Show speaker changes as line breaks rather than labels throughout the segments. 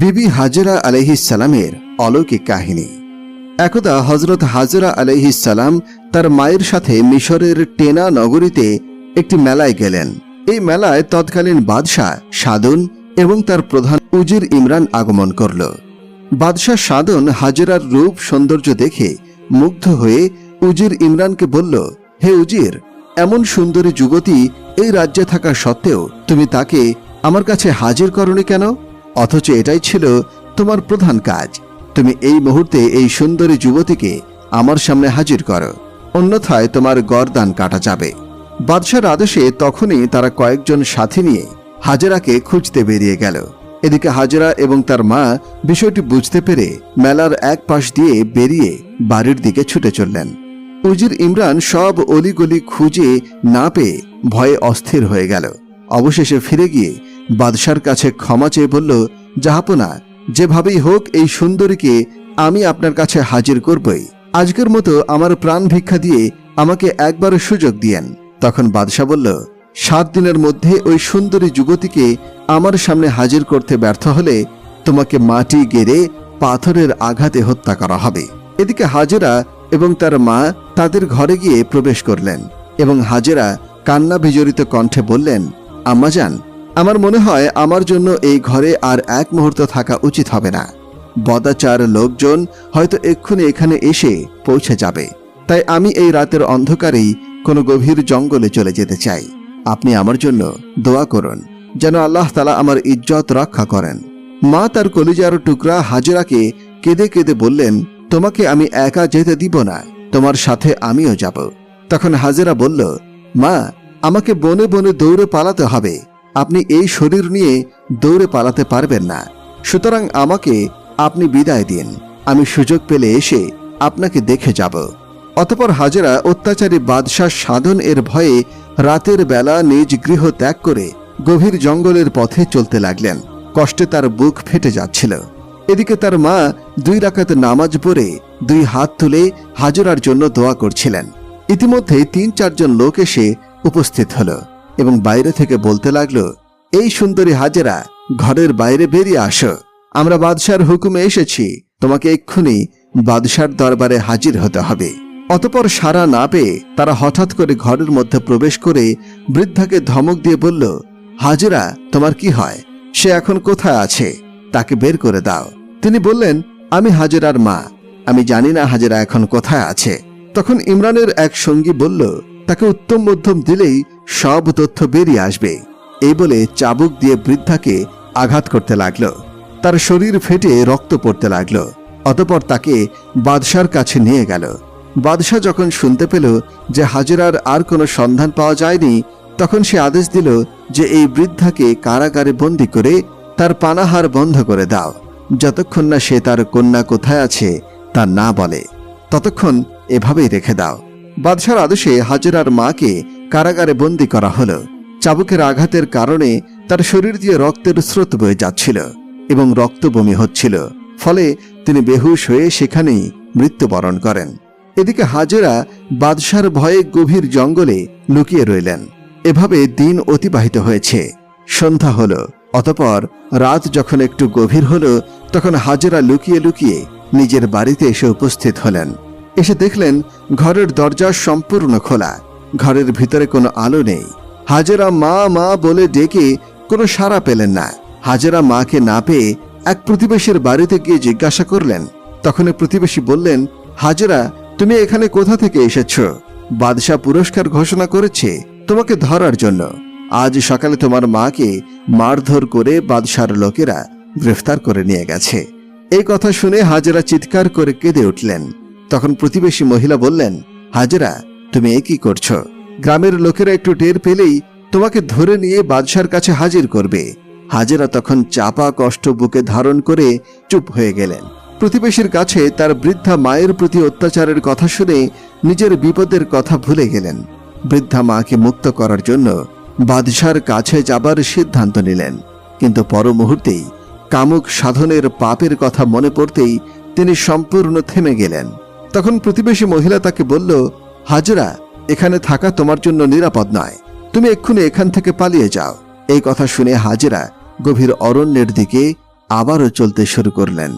বিবি হাজরা আলহিসালামের অলৌকিক কাহিনী। একদা হজরত হাজরা আলহিসাল্লাম তার মায়ের সাথে মিশরের টেনা নগরীতে একটি মেলায় গেলেন। এই মেলায় তৎকালীন বাদশাহ সাদন এবং তার প্রধান উজির ইমরান আগমন করল। বাদশাহ সাদন হাজরার রূপ সৌন্দর্য দেখে মুগ্ধ হয়ে উজির ইমরানকে বলল, হে উজির, এমন সুন্দরী যুবতী এই রাজ্যে থাকা সত্ত্বেও তুমি তাকে আমার কাছে হাজির করনি কেন? অথচ এটাই ছিল তোমার প্রধান কাজ। তুমি এই মুহূর্তে এই সুন্দরী যুবতীকে আমার সামনে হাজির করো। অন্যথায় তোমার গরদান কাটা যাবে। বাদশার আদেশে তখনই তারা কয়েকজন সাথী নিয়ে হাজেরাকে খুঁজতে বেরিয়ে গেল। এদিকে হাজেরা এবং তার মা বিষয়টি বুঝতে পেরে মেলার এক পাশ দিয়ে বেরিয়ে বাড়ির দিকে ছুটে চললেন। উজির ইমরান সব অলিগলি খুঁজে না পেয়ে ভয়ে অস্থির হয়ে গেল। অবশেষে ফিরে গিয়ে বাদশার কাছে ক্ষমা চেয়ে বলল, জাহাপনা, যেভাবেই হোক এই সুন্দরীকে আমি আপনার কাছে হাজির করবই। আজকের মতো আমার প্রাণ ভিক্ষা দিয়ে আমাকে একবার সুযোগ দিয়েন। তখন বাদশাহ বলল, সাত দিনের মধ্যে ওই সুন্দরী যুবতীকে আমার সামনে হাজির করতে ব্যর্থ হলে তোমাকে মাটি গেড়ে পাথরের আঘাতে হত্যা করা হবে। এদিকে হাজেরা এবং তার মা তাদের ঘরে গিয়ে প্রবেশ করলেন এবং হাজেরা কান্না বিজড়িত কণ্ঠে বললেন, আম্মাজান আমার মনে হয় আমার জন্য এই ঘরে আর এক মুহূর্ত থাকা উচিত হবে না। বদাচার লোকজন হয়তো এক্ষুনি এখানে এসে পৌঁছে যাবে। তাই আমি এই রাতের অন্ধকারেই কোনো গভীর জঙ্গলে চলে যেতে চাই। আপনি আমার জন্য দোয়া করুন, যেন আল্লাহ তালা আমার ইজ্জত রক্ষা করেন। মা তার কলিজার টুকরা হাজরাকে কেঁদে কেঁদে বললেন, তোমাকে আমি একা যেতে দিব না, তোমার সাথে আমিও যাব। তখন হাজেরা বলল, মা, আমাকে বনে বনে দৌড়ে পালাতে হবে। আপনি এই শরীর নিয়ে দৌড়ে পালাতে পারবেন না। সুতরাং আমাকে আপনি বিদায় দিন। আমি সুযোগ পেলে এসে আপনাকে দেখে যাব। অতপর হাজেরা অত্যাচারী বাদশাহ সাধন এর ভয়ে রাতের বেলা নিজ গৃহ ত্যাগ করে গভীর জঙ্গলের পথে চলতে লাগলেন। কষ্টে তার বুক ফেটে যাচ্ছিল। এদিকে তার মা দুই রাকাত নামাজ পড়ে দুই হাত তুলে হাজরার জন্য দোয়া করছিলেন। ইতিমধ্যে তিন চারজন লোক এসে উপস্থিত হলো। এবং বাইরে থেকে বলতে লাগল, এই সুন্দরী হাজেরা, ঘরের বাইরে বেরিয়ে আসো। আমরা বাদশার হুকুমে এসেছি, তোমাকে এক্ষুনি বাদশার দরবারে হাজির হতে হবে। অতপর সারা না পেয়ে তারা হঠাৎ করে ঘরের মধ্যে প্রবেশ করে বৃদ্ধাকে ধমক দিয়ে বলল, হাজেরা, তোমার কি হয়? সে এখন কোথায় আছে? তাকে বের করে দাও। তিনি বললেন, আমি হাজেরার মা। আমি জানি না হাজেরা এখন কোথায় আছে। তখন ইমরানের এক সঙ্গী বলল, তাকে উত্তম মধ্যম দিলেই সব তথ্য বেরিয়ে আসবে। এই বলে চাবুক দিয়ে বৃদ্ধাকে আঘাত করতে লাগল। তার শরীর ফেটে রক্ত পড়তে লাগল। অতপর তাকে বাদশার কাছে নিয়ে গেল। বাদশাহ যখন শুনতে পেল যে হাজেরার আর কোনো সন্ধান পাওয়া যায়নি, তখন সে আদেশ দিল যে এই বৃদ্ধাকে কারাগারে বন্দি করে তার পানাহার বন্ধ করে দাও। যতক্ষণ না সে তার কন্যা কোথায় আছে, তা না বলে। ততক্ষণ এভাবেই রেখে দাও। বাদশার আদেশে হাজেরার মাকে কারাগারে বন্দি করা হলো। চাবুকের আঘাতের কারণে তার শরীর দিয়ে রক্তের স্রোত বয়ে যাচ্ছিল এবং রক্ত বমি হচ্ছিল। ফলে তিনি বেহুশ হয়ে সেখানেই মৃত্যুবরণ করেন। এদিকে হাজেরা বাদশার ভয়ে গভীর জঙ্গলে লুকিয়ে রইলেন। এভাবে দিন অতিবাহিত হয়েছে। সন্ধ্যা হলো, অতপর রাত যখন একটু গভীর হলো, তখন হাজেরা লুকিয়ে লুকিয়ে নিজের বাড়িতে এসে উপস্থিত হলেন। এসে দেখলেন ঘরের দরজা সম্পূর্ণ খোলা। ঘরের ভিতরে কোনো আলো নেই। হাজেরা মা মা বলে ডেকে কোনো সাড়া পেলেন না। হাজেরা মাকে না পেয়ে এক প্রতিবেশীর বাড়িতে গিয়ে জিজ্ঞাসা করলেন। তখন প্রতিবেশী বললেন, হাজেরা, তুমি এখানে কোথা থেকে এসেছ? বাদশাহ পুরস্কার ঘোষণা করেছে তোমাকে ধরার জন্য। আজ সকালে তোমার মাকে মারধর করে বাদশার লোকেরা গ্রেফতার করে নিয়ে গেছে। এই কথা শুনে হাজেরা চিৎকার করে কেঁদে উঠলেন। তখন প্রতিবেশী মহিলা বললেন, হাজেরা তুমি এ কি করছ? গ্রামের লোকেরা একটু টের পেলেই তোমাকে ধরে নিয়ে বাদশার কাছে হাজির করবে। হাজেরা তখন চাপা কষ্ট বুকে ধারণ করে চুপ হয়ে গেলেন। প্রতিবেশীর কাছে তার বৃদ্ধা মায়ের প্রতি অত্যাচারের কথা শুনে নিজের বিপদের কথা ভুলে গেলেন। বৃদ্ধা মাকে মুক্ত করার জন্য বাদশার কাছে যাবার সিদ্ধান্ত নিলেন। কিন্তু পর মুহূর্তেই কামুক সাধনের পাপের কথা মনে পড়তেই তিনি সম্পূর্ণ থেমে গেলেন। তখন প্রতিবেশী মহিলা তাকে বলল হাজরা, এখানে থাকা তোমার জন্য নিরাপদ নয়। তুমি এক্ষুনি এখান থেকে পালিয়ে যাও। এই কথা শুনে হাজেরা গভীর অরণ্যের দিকে আবারও চলতে শুরু করলেন।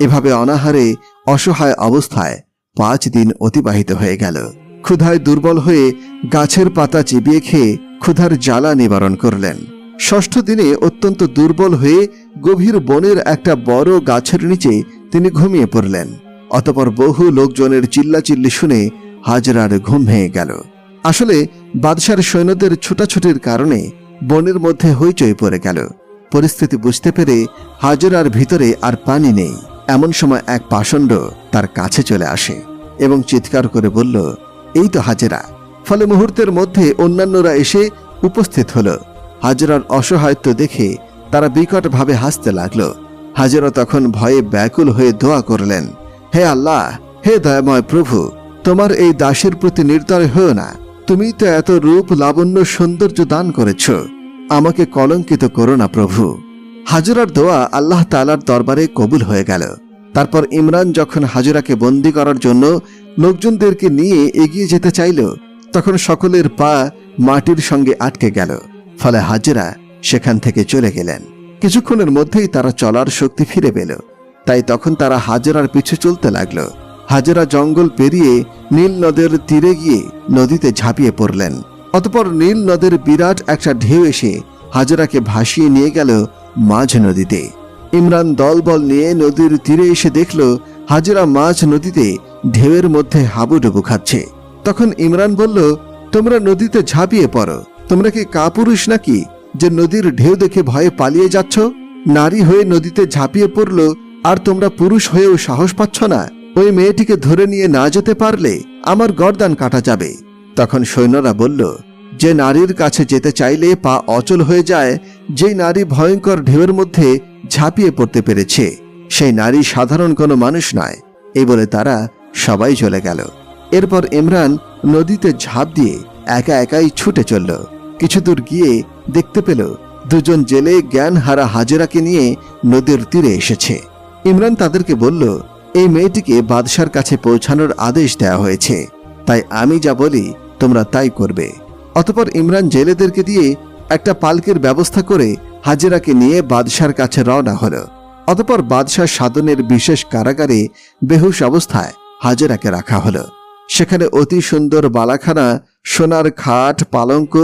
এভাবে অনাহারে, অসহায় অবস্থায় পাঁচ দিন অতিবাহিত হয়ে গেল। ক্ষুধায় দুর্বল হয়ে গাছের পাতা চিবিয়ে খেয়ে ক্ষুধার জ্বালা নিবারণ করলেন। ষষ্ঠ দিনে অত্যন্ত দুর্বল হয়ে গভীর বনের একটা বড় গাছের নিচে তিনি ঘুমিয়ে পড়লেন। অতপর বহু লোকজনের চিল্লাচিল্লি শুনে হাজরার ঘুম ভেঙে গেল। আসলে বাদশার সৈন্যদের ছোটাছুটির কারণে বনের মধ্যে হইচই পড়ে গেল। পরিস্থিতি বুঝতে পেরে হাজরার ভিতরে আর পানি নেই। এমন সময় এক পাষণ্ড তার কাছে চলে আসে এবং চিৎকার করে বলল, এই তো হাজেরা। ফলে মুহূর্তের মধ্যে অন্যান্যরা এসে উপস্থিত হলো। হাজরার অসহায়ত্ব দেখে তারা বিকটভাবে হাসতে লাগল। হাজরা তখন ভয়ে ব্যাকুল হয়ে দোয়া করলেন, হে আল্লাহ, হে দয়াময় প্রভু তোমার এই দাসের প্রতি নির্দয় হও না। তুমি তো এত রূপ লাবণ্য সৌন্দর্য দান করেছ। আমাকে কলঙ্কিত করো না প্রভু। হাজরার দোয়া আল্লাহ তালার দরবারে কবুল হয়ে গেল। তারপর ইমরান যখন হাজরাকে বন্দি করার জন্য লোকজনদেরকে নিয়ে এগিয়ে যেতে চাইল, তখন সকলের পা মাটির সঙ্গে আটকে গেল। ফলে হাজরা সেখান থেকে চলে গেলেন। কিছুক্ষণের মধ্যেই তারা চলার শক্তি ফিরে পেল। তাই তখন তারা হাজরার পিছু চলতে লাগল। হাজরা জঙ্গল পেরিয়ে নীল নদের তীরে গিয়ে নদীতে ঝাঁপিয়ে পড়লেন। অতপর নীল নদের বিরাট একটা ঢেউ এসে হাজরাকে ভাসিয়ে নিয়ে গেল মাঝ নদীতে। ইমরান দলবল নিয়ে নদীর তীরে এসে দেখল হাজরা মাঝ নদীতে ঢেউয়ের মধ্যে হাবুডুবু খাচ্ছে। তখন ইমরান বলল, তোমরা নদীতে ঝাঁপিয়ে পড়ো। তোমরা কি কাপুরুষ নাকি যে নদীর ঢেউ দেখে ভয়ে পালিয়ে যাচ্ছ? নারী হয়ে নদীতে ঝাঁপিয়ে পড়ল আর তোমরা পুরুষ হয়েও সাহস পাচ্ছ না? ওই মেয়েটিকে ধরে নিয়ে না যেতে পারলে আমার গর্দান কাটা যাবে। তখন সৈন্যরা বলল, যে নারীর কাছে যেতে চাইলে পা অচল হয়ে যায়, যেই নারী ভয়ঙ্কর ঢেউয়ের মধ্যে ঝাঁপিয়ে পড়তে পেরেছে, সেই নারী সাধারণ কোনো মানুষ নয়। এই বলে তারা সবাই চলে গেল। এরপর ইমরান নদীতে ঝাঁপ দিয়ে একা একাই ছুটে চলল। কিছু দূর গিয়ে দেখতে পেল, দুজন জেলে জ্ঞান হারা হাজেরাকে নিয়ে নদীর তীরে এসেছে। ইমরান তাদেরকে বলল এই মেয়েটিকে বাদশার কাছে পৌঁছানোর আদেশ দেওয়া হয়েছে। তাই আমি যা বলি, তোমরা তাই করবে। অতপর ইমরান জেলেদেরকে দিয়ে একটা পালকের ব্যবস্থা করে হাজেরাকে নিয়ে বাদশার কাছে রওনা হলো। অতপর বাদশাহ সাধনের বিশেষ কারাগারে বেহুশ অবস্থায় হাজেরাকে রাখা হলো। সেখানে অতি সুন্দর বালাখানা, সোনার খাট, পালঙ্ক,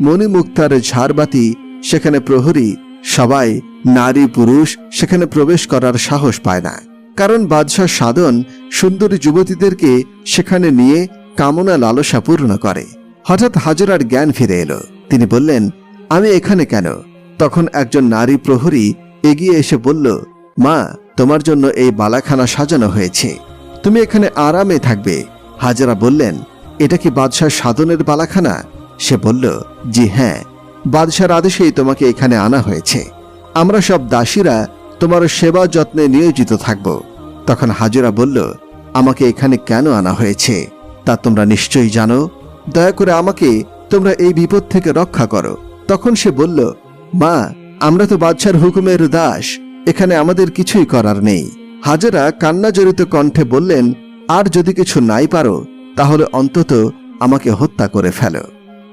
মণিমুক্তার ঝাড়বাতি, সেখানে প্রহরী, সবাই নারী পুরুষ, সেখানে প্রবেশ করার সাহস পায় না। কারণ বাদশাহ সাধন সুন্দরী যুবতীদেরকে সেখানে নিয়ে কামনা লালসা পূর্ণ করে। হঠাৎ হাজরার জ্ঞান ফিরে এলো। তিনি বললেন, আমি এখানে কেন? তখন একজন নারী প্রহরী এগিয়ে এসে বলল, মা, তোমার জন্য এই বালাখানা সাজানো হয়েছে। তুমি এখানে আরামে থাকবে। হাজারা বললেন, এটা কি বাদশাহ সাধনের বালাখানা? সে বলল, জি হ্যাঁ। বাদশার আদেশেই তোমাকে এখানে আনা হয়েছে। আমরা সব দাসীরা তোমার সেবা যত্নে নিয়োজিত থাকব। তখন হাজরা বলল, আমাকে এখানে কেন আনা হয়েছে? তা তোমরা নিশ্চয়ই জানো। দয়া করে আমাকে তোমরা এই বিপদ থেকে রক্ষা করো। তখন সে বলল, মা, আমরা তো বাদশার হুকুমের দাস। এখানে আমাদের কিছুই করার নেই। হাজেরা কান্নাজড়িত কণ্ঠে বললেন, আর যদি কিছু নাই পারো, তাহলে অন্তত আমাকে হত্যা করে ফেলো।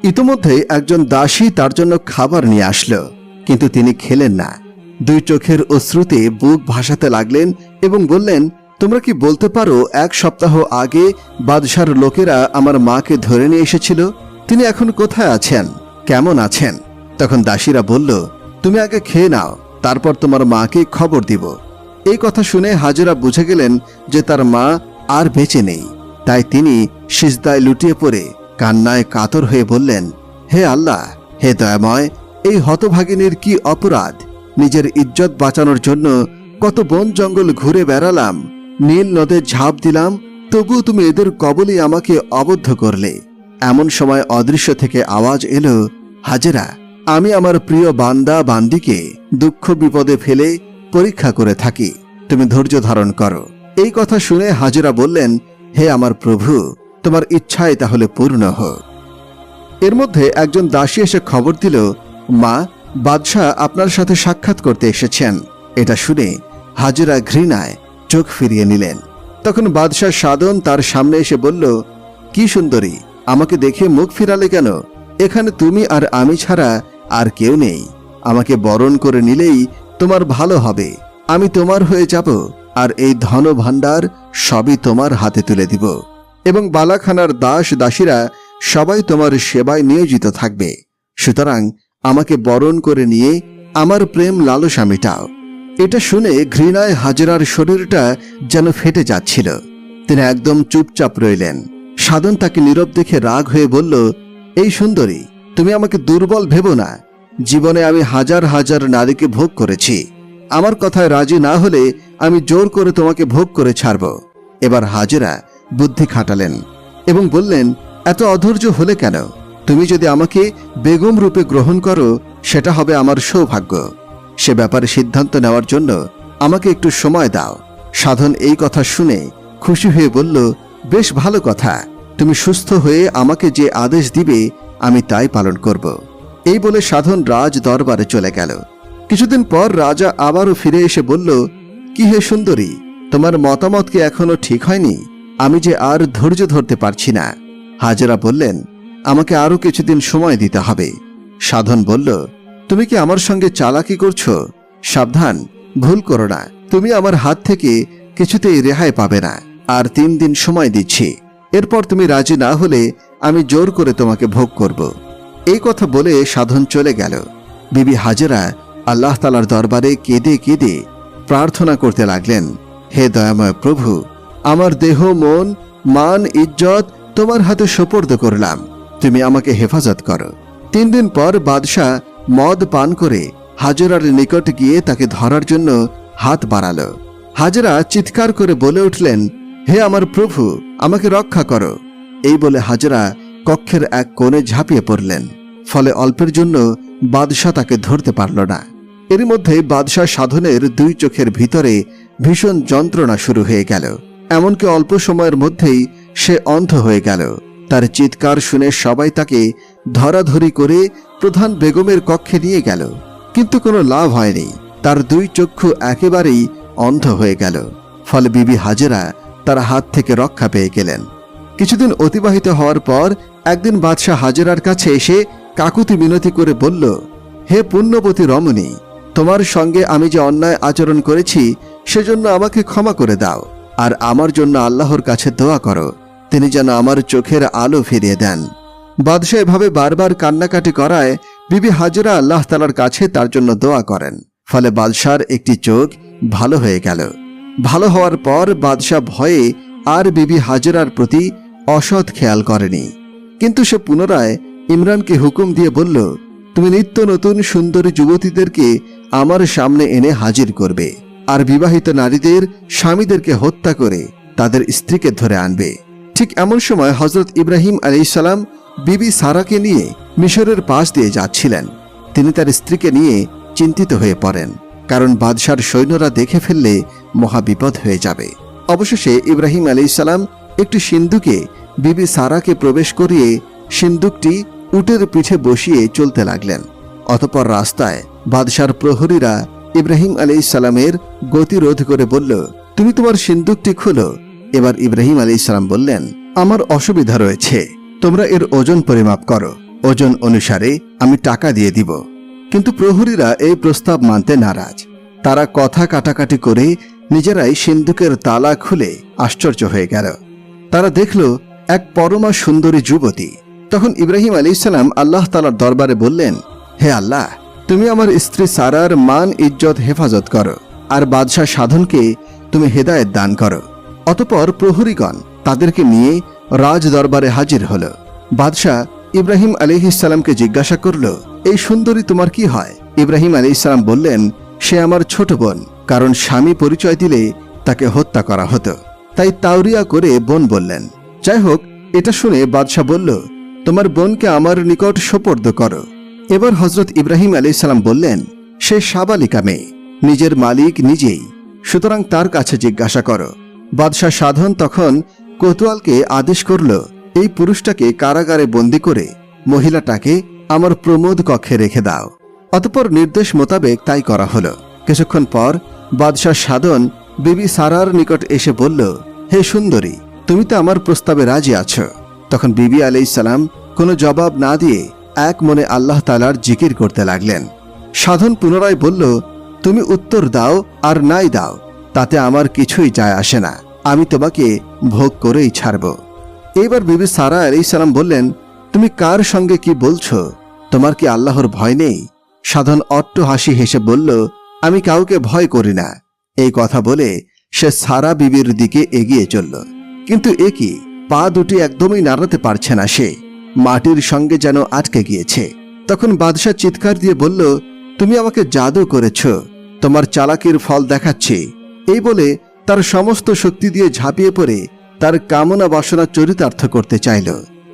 ইতোমধ্যেই একজন দাসী তার জন্য খাবার নিয়ে আসলো, কিন্তু তিনি খেলেন না। দুই চোখের অশ্রুতে বুক ভাসাতে লাগলেন এবং বললেন, তোমরা কি বলতে পারো, এক সপ্তাহ আগে বাদশার লোকেরা আমার মাকে ধরে নিয়ে এসেছিল? তিনি এখন কোথায় আছেন? কেমন আছেন? তখন দাসীরা বলল, তুমি আগে খেয়ে নাও, তারপর তোমার মাকে খবর দিব। এই কথা শুনে হাজরা বুঝে গেলেন যে তার মা আর বেঁচে নেই। তাই তিনি সিজদায় লুটিয়ে পড়ে কান্নায় কাতর হয়ে বললেন, হে আল্লাহ, হে দয়াময়, এই হতভাগিনীর কি অপরাধ? নিজের ইজ্জত বাঁচানোর জন্য কত বন জঙ্গল ঘুরে বেড়ালাম। নীল নদে ঝাঁপ দিলাম, তবুও তুমি এদের কবলে আমাকে অবদ্ধ করলে। এমন সময় অদৃশ্য থেকে আওয়াজ এলো, হাজেরা, আমি আমার প্রিয় বান্দা বান্দিকে দুঃখ বিপদে ফেলে পরীক্ষা করে থাকি। তুমি ধৈর্য ধারণ করো। এই কথা শুনে হাজেরা বললেন, হে আমার প্রভু, তোমার ইচ্ছায় তাহলে পূর্ণ হোক। এর মধ্যে একজন দাসী এসে খবর দিল, মা বাদশাহ আপনার সাথে সাক্ষাৎ করতে এসেছেন। এটা শুনে হাজেরা ঘৃণায় চোখ ফিরিয়ে নিলেন। তখন বাদশাহ সাধন তার সামনে এসে বলল, কি সুন্দরী, আমাকে দেখে মুখ ফিরালে কেন? এখানে তুমি আর আমি ছাড়া আর কেউ নেই। আমাকে বরণ করে নিলেই তোমার ভালো হবে। আমি তোমার হয়ে যাব আর এই ধন ভাণ্ডার সবই তোমার হাতে তুলে দিব। এবং বালাখানার দাস দাসীরা সবাই তোমার সেবায় নিয়োজিত থাকবে। সুতরাং আমাকে বরণ করে নিয়ে আমার প্রেম লালসা মেটাও। এটা শুনে ঘৃণায় হাজরার শরীরটা যেন ফেটে যাচ্ছিল। তিনি একদম চুপচাপ রইলেন। সাধন তাকে নীরব দেখে রাগ হয়ে বলল, এই সুন্দরী, তুমি আমাকে দুর্বল ভেবো না। জীবনে আমি হাজার হাজার নারীকে ভোগ করেছি। আমার কথায় রাজি না হলে আমি জোর করে তোমাকে ভোগ করে ছাড়ব। এবার হাজেরা বুদ্ধি খাটালেন এবং বললেন, এত অধৈর্য হলে কেন? তুমি যদি আমাকে বেগম রূপে গ্রহণ করো, সেটা হবে আমার সৌভাগ্য। সে ব্যাপারে সিদ্ধান্ত নেওয়ার জন্য আমাকে একটু সময় দাও। সাধন এই কথা শুনে খুশি হয়ে বলল, বেশ ভালো কথা। তুমি সুস্থ হয়ে আমাকে যে আদেশ দিবে, আমি তাই পালন করব। এই বলে সাধন রাজ দরবারে চলে গেল। কিছুদিন পর রাজা আবারও ফিরে এসে বলল, কি হে সুন্দরী, তোমার মতামত কি এখনও ঠিক হয়নি? আমি যে আর ধৈর্য ধরতে পারছি না। হাজরা বললেন আমাকে আরও কিছুদিন সময় দিতে হবে। সাধন বলল, তুমি কি আমার সঙ্গে চালাকি করছ? সাবধান, ভুল করো না। তুমি আমার হাত থেকে কিছুতেই রেহাই পাবে না। আর তিন দিন সময় দিচ্ছি। এরপর তুমি রাজি না হলে আমি জোর করে তোমাকে ভোগ করব। এই কথা বলে সাধন চলে গেল। বিবি হাজেরা আল্লাহ তালার দরবারে কেঁদে কেঁদে প্রার্থনা করতে লাগলেন, হে দয়াময় প্রভু, আমার দেহ, মন, মান, ইজ্জত তোমার হাতে সোপর্দ করলাম। তুমি আমাকে হেফাজত করো। তিন দিন পর বাদশাহ মদ পান করে হাজরার নিকট গিয়ে তাকে ধরার জন্য হাত বাড়ালো। হাজরা চিৎকার করে বলে উঠলেন, হে আমার প্রভু, আমাকে রক্ষা করো। এই বলে হাজরা কক্ষের এক কোণে ঝাঁপিয়ে পড়লেন। ফলে অল্পের জন্য বাদশাহ তাকে ধরতে পারল না। এর মধ্যে বাদশাহ সাধনের দুই চোখের ভিতরে ভীষণ যন্ত্রণা শুরু হয়ে গেল। এমনকি অল্প সময়ের মধ্যেই সে অন্ধ হয়ে গেল। তার চিৎকার শুনে সবাই তাকে ধরাধরি করে প্রধান বেগমের কক্ষে নিয়ে গেল। কিন্তু কোনো লাভ হয়নি। তার দুই চক্ষু একেবারেই অন্ধ হয়ে গেল। ফলে বিবি হাজেরা তার হাত থেকে রক্ষা পেয়ে গেলেন। কিছুদিন অতিবাহিত হওয়ার পর একদিন বাদশাহ হাজেরার কাছে এসে কাকুতি মিনতি করে বলল, হে পুণ্যবতী রমণী, তোমার সঙ্গে আমি যে অন্যায় আচরণ করেছি, সেজন্য আমাকে ক্ষমা করে দাও। আর আমার জন্য আল্লাহর কাছে দোয়া করো। তিনি যেন আমার চোখের আলো ফিরিয়ে দেন। বাদশাহ এভাবে বারবার কান্নাকাটি করায় বিবি হাজরা আল্লাহ তালার কাছে তার জন্য দোয়া করেন। ফলে বাদশার একটি চোখ ভালো হয়ে গেল। ভালো হওয়ার পর বাদশাহ ভয়ে আর বিবি হাজরার প্রতি অসৎ খেয়াল করেনি। কিন্তু সে পুনরায় ইমরানকে হুকুম দিয়ে বলল, তুমি নিত্য নতুন সুন্দরী যুবতীদেরকে আমার সামনে এনে হাজির করবে। আর বিবাহিত নারীদের স্বামীদেরকে হত্যা করে তাদের স্ত্রীকে ধরে আনবে। ঠিক এমন সময় হজরত ইব্রাহিম আলাইসালাম বিবি সারাকে নিয়ে মিশরের পাশ দিয়ে যাচ্ছিলেন। তিনি তার স্ত্রীকে নিয়ে চিন্তিত হয়ে পড়েন, কারণ বাদশার সৈন্যরা দেখে ফেললে মহাবিপদ হয়ে যাবে। অবশেষে ইব্রাহিম আলাইসালাম একটি সিন্ধুকে বিবি সারাকে প্রবেশ করিয়ে সিন্ধুকটি উটের পিঠে বসিয়ে চলতে লাগলেন। অতপর রাস্তায় বাদশার প্রহরীরা ইব্রাহিম আলাইসালামের গতিরোধ করে বলল, তুমি তোমার সিন্ধুকটি খুলো এবার ইব্রাহিম আলাইসালাম বললেন, আমার অসুবিধা রয়েছে। তোমরা এর ওজন পরিমাপ করো। ওজন অনুসারে আমি টাকা দিয়ে দিব। কিন্তু প্রহরীরা এই প্রস্তাব মানতে নারাজ। তারা কথা কাটাকাটি করে নিজেরাই সিন্ধুকের তালা খুলে আশ্চর্য হয়ে গেল। তারা দেখল এক পরমা সুন্দরী যুবতী। তখন ইব্রাহিম আলী ইসলাম আল্লাহ তালার দরবারে বললেন, হে আল্লাহ, তুমি আমার স্ত্রী সারার মান, ইজ্জত, হেফাজত করো। আর বাদশাহ সাধনকে তুমি হেদায়েত দান করো। অতপর প্রহরীগণ তাদেরকে নিয়ে রাজ দরবারে হাজির হল। বাদশাহ ইব্রাহিম আলিহিসাল্লামকে জিজ্ঞাসা করল, এই সুন্দরী তোমার কি হয়? ইব্রাহিম আলিহিসাল্লাম বললেন, সে আমার ছোট বোন, কারণ স্বামী পরিচয় দিলে তাকে হত্যা করা হতো। তাই তাওরিয়া করে বোন বললেন, যাই হোক, এটা শুনে বাদশাহ বলল, তোমার বোনকে আমার নিকট সোপর্দ করো। এবার হজরত ইব্রাহিম আলী সালাম বললেন, সে সাবালিকা মেয়ে, নিজের মালিক নিজেই, সুতরাং তার কাছে জিজ্ঞাসা করো। বাদশাহ সাধন তখন কোতোয়ালকে আদেশ করল, এই পুরুষটাকে কারাগারে বন্দি করে মহিলাটাকে আমার প্রমোদ কক্ষে রেখে দাও। অতপর নির্দেশ মোতাবেক তাই করা হলো। কিছুক্ষণ পর বাদশাহ সাধন বিবি সারার নিকট এসে বলল, হে সুন্দরী, তুমি তো আমার প্রস্তাবে রাজি আছো। তখন বিবি আলাইসালাম কোনো জবাব না দিয়ে এক মনে আল্লাহ তালার জিকির করতে লাগলেন। সাধন পুনরায় বলল, তুমি উত্তর দাও আর নাই দাও। তাতে আমার কিছুই যায় আসে না। আমি তোমাকে ভোগ করেই ছাড়ব। এবার বিবি সারা আলি সালাম বললেন, তুমি কার সঙ্গে কি বলছো? তোমার কি আল্লাহর ভয় নেই? সাধন অট্ট হাসি হেসে বলল, আমি কাউকে ভয় করি না। এই কথা বলে সে সারা বিবির দিকে এগিয়ে চলল। কিন্তু এ কি? পা দুটি একদমই নাড়াতে পারছে না সে। মাটির সঙ্গে যেন আটকে গিয়েছে। তখন বাদশাহ চিৎকার দিয়ে বলল, তুমি আমাকে জাদু করেছ। তোমার চালাকির ফল দেখাচ্ছি। এই বলে তার সমস্ত শক্তি দিয়ে ঝাঁপিয়ে পড়ে তার কামনা বাসনা চরিতার্থ করতে চাইল।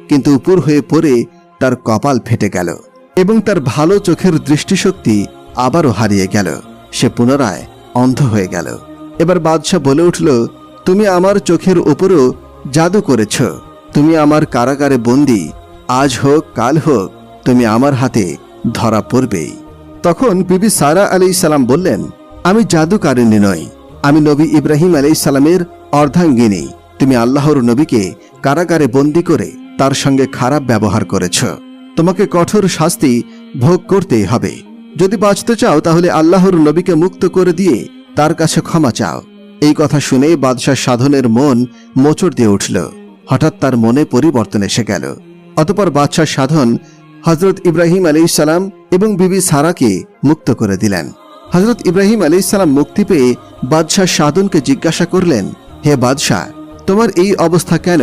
কিন্তু উপর হয়ে পড়ে তার কপাল ফেটে গেল এবং তার ভালো চোখের দৃষ্টিশক্তি আবারও হারিয়ে গেল। সে পুনরায় অন্ধ হয়ে গেল। এবার বাদশাহ বলে উঠল, তুমি আমার চোখের উপরও জাদু করেছ। তুমি আমার কারাগারে বন্দি। আজ হোক, কাল হোক, তুমি আমার হাতে ধরা পড়বেই। তখন বিবি সারা আলি সালাম বললেন, আমি জাদুকারিনী নই। আমি নবী ইব্রাহিম আলি সালামের অর্ধাঙ্গিনী। তুমি আল্লাহর নবীকে কারাগারে বন্দি করে তার সঙ্গে খারাপ ব্যবহার করেছ। তোমাকে কঠোর শাস্তি ভোগ করতেই হবে। যদি বাঁচতে চাও, তাহলে আল্লাহর নবীকে মুক্ত করে দিয়ে তার কাছে ক্ষমা চাও। এই কথা শুনে বাদশাহ সাধনের মন মোচড় দিয়ে উঠল। হঠাৎ তার মনে পরিবর্তন এসে গেল। অতপর বাদশাহ সাধন হজরত ইব্রাহিম আলী সালাম এবং বিবি সারাকে মুক্ত করে দিলেন। হজরত ইব্রাহিম আলী সালাম মুক্তি পেয়ে বাদশাহ সাধনকে জিজ্ঞাসা করলেন, হে বাদশাহ, তোমার এই অবস্থা কেন?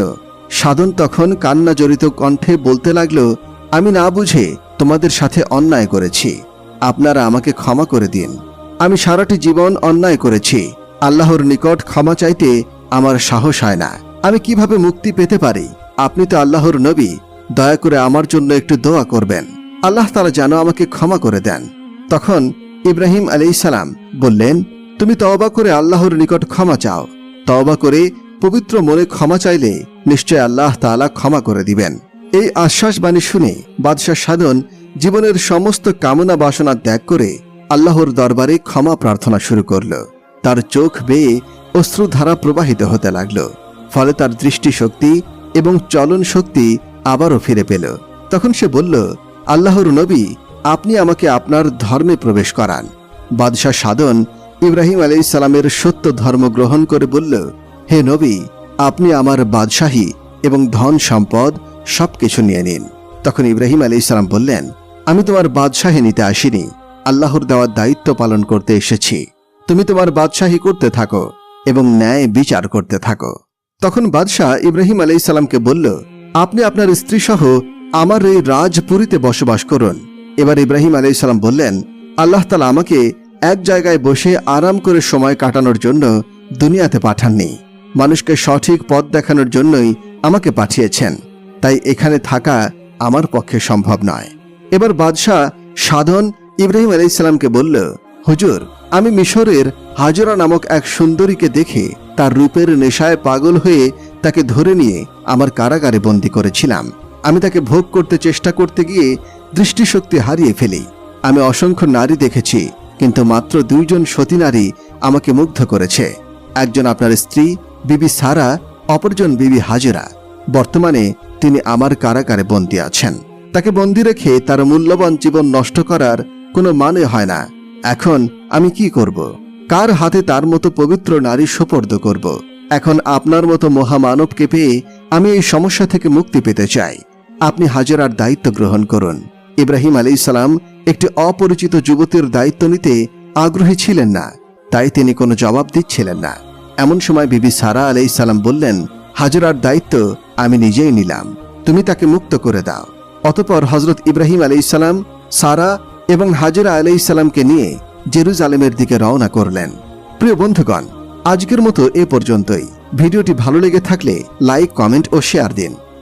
সাধন তখন কান্না জড়িত কণ্ঠে বলতে লাগল, আমি না বুঝে তোমাদের সাথে অন্যায় করেছি। আপনারা আমাকে ক্ষমা করে দিন। আমি সারাটি জীবন অন্যায় করেছি। আল্লাহর নিকট ক্ষমা চাইতে আমার সাহস হয় না। আমি কীভাবে মুক্তি পেতে পারি? আপনি তো আল্লাহর নবী। দয়া করে আমার জন্য একটু দোয়া করবেন। আল্লাহ তারা যেন আমাকে ক্ষমা করে দেন। তখন ইব্রাহিম আলি সালাম বললেন, তুমি তওবা করে আল্লাহর নিকট ক্ষমা চাও। তওবা করে পবিত্র মনে ক্ষমা চাইলে নিশ্চয় আল্লাহ তাআলা ক্ষমা করে দিবেন। এই আশ্বাস বাণী শুনে বাদশাহ সাধন জীবনের সমস্ত কামনা বাসনা ত্যাগ করে আল্লাহর দরবারে ক্ষমা প্রার্থনা শুরু করল। তার চোখ বেয়ে অশ্রুধারা প্রবাহিত হতে লাগল। ফলে তার দৃষ্টিশক্তি এবং চলন শক্তি আবারও ফিরে পেল। তখন সে বলল, আল্লাহর নবী আপনি আমাকে আপনার ধর্মে প্রবেশ করান। বাদশাহ সাধন ইব্রাহিম আলাইসালামের সত্য ধর্ম গ্রহণ করে বলল, হে নবী, আপনি আমার বাদশাহী এবং ধন সম্পদ সবকিছু নিয়ে নিন। তখন ইব্রাহিম আলাইসালাম বললেন, আমি তোমার বাদশাহী নিতে আসিনি। আল্লাহর দেওয়ার দায়িত্ব পালন করতে এসেছি। তুমি তোমার বাদশাহী করতে থাকো এবং ন্যায় বিচার করতে থাকো। তখন বাদশাহ ইব্রাহিম আলাইসাল্লামকে বলল, আপনি আপনার স্ত্রী সহ আমার এই রাজপুরীতে বসবাস করুন। এবার ইব্রাহিম আলাইসাল্লাম বললেন, আল্লাহ তালা আমাকে এক জায়গায় বসে আরাম করে সময় কাটানোর জন্য দুনিয়াতে পাঠাননি। মানুষকে সঠিক পথ দেখানোর জন্যই আমাকে পাঠিয়েছেন। তাই এখানে থাকা আমার পক্ষে সম্ভব নয়। এবার বাদশাহ সাধন ইব্রাহিম আলাইসাল্লামকে বলল, হুজুর, আমি মিশরের হাজরা নামক এক সুন্দরীকে দেখে তার রূপের নেশায় পাগল হয়ে তাকে ধরে নিয়ে আমার কারাগারে বন্দি করেছিলাম। আমি তাকে ভোগ করতে চেষ্টা করতে গিয়ে দৃষ্টিশক্তি হারিয়ে ফেলি। আমি অসংখ্য নারী দেখেছি, কিন্তু মাত্র দুইজন সতী নারী আমাকে মুগ্ধ করেছে। একজন আপনার স্ত্রী, বিবি সারা, অপরজন বিবি হাজরা। বর্তমানে তিনি আমার কারাগারে বন্দী আছেন। তাকে বন্দি রেখে তার মূল্যবান জীবন নষ্ট করার কোনো মানে হয় না। এখন আমি কি করব? কার হাতে তার মতো পবিত্র নারী সোপর্দ করব? এখন আপনার মতো মহামানবকে পেয়ে আমি এই সমস্যা থেকে মুক্তি পেতে চাই। আপনি হাজরার দায়িত্ব গ্রহণ করুন। ইব্রাহিম আলী সালাম একটি অপরিচিত যুবতীর দায়িত্ব নিতে আগ্রহী ছিলেন না, তাই তিনি কোনো জবাব দিচ্ছিলেন না। এমন সময় বিবি সারা আলাই সালাম বললেন, হাজরার দায়িত্ব আমি নিজেই নিলাম, তুমি তাকে মুক্ত করে দাও। অতপর হজরত ইব্রাহিম আলাইসালাম সারা এবং হাজরা আলাইসালামকে নিয়ে জেরুজালেমের দিকে রওনা করলেন। প্রিয় বন্ধুগণ, আজকের মতো এ পর্যন্তই। ভিডিওটি ভালো লেগে থাকলে লাইক, কমেন্ট ও শেয়ার দিন।